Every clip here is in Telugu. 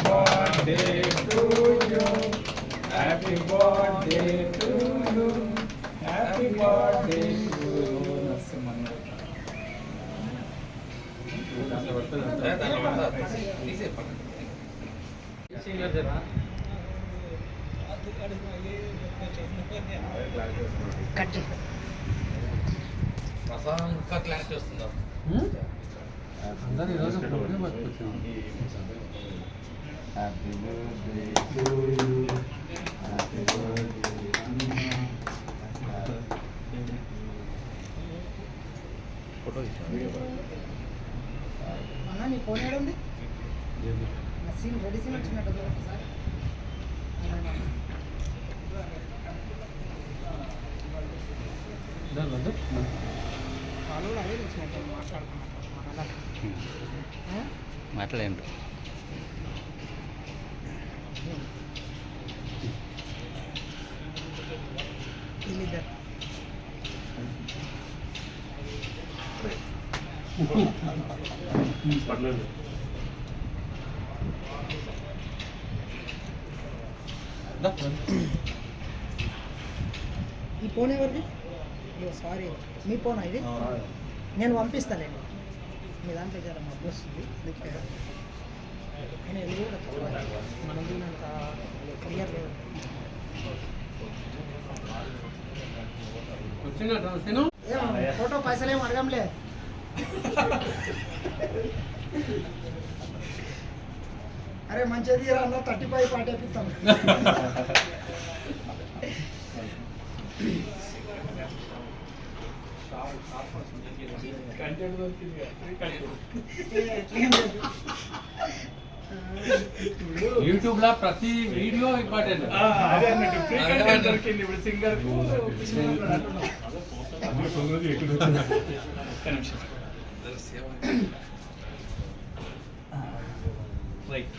Birthday to you happy birthday to you happy birthday to you cut ఇంకా క్లారిటీ వస్తుందా అందరు ఈరోజు పొద్దున్నే పట్టుకొచ్చాం happy birthday to you happy birthday అన్న నీ ఫోన్ ఏడు ఉంది నా సీన్ రెడీ సీన్ వచ్చినట్టు ఉంది ఒకసారి. దాని వద్దు వాళ్ళు కూడా అదే వచ్చినట్టు మాట్లాడుకున్నట్టు మన అలా. ఆ? మాట్లాడండి. ఈ ఫోన్ ఎవరిది? సారీ మీ ఫోన్ ఇది? నేను పంపిస్తానండి మీ దాంట్లో జర మబ్బు వస్తుంది అందుకే కానీ ఇది కూడా తక్కువ. మనం దీనంత క్లియర్ లేదు. ఫోటో పైసలు ఏం అడగంలే. అరే మంచిది రా అన్న థర్టీ ఫైవ్ పాటేపిస్తాం యూట్యూబ్లో ప్రతి వీడియో ఇంపార్టెంట్. ఇప్పుడు సింగర్కు ఒక్క నిమిషం. రైట్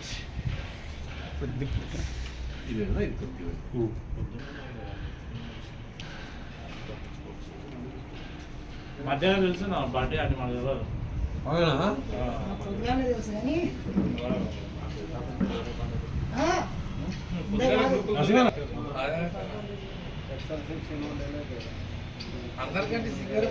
మధ్యాహ్నం తెలుసు నా బర్త్డే అంటే మనకు తెలియదు అవునా? తెలుసు కానీ. అందరికంటే సింగర్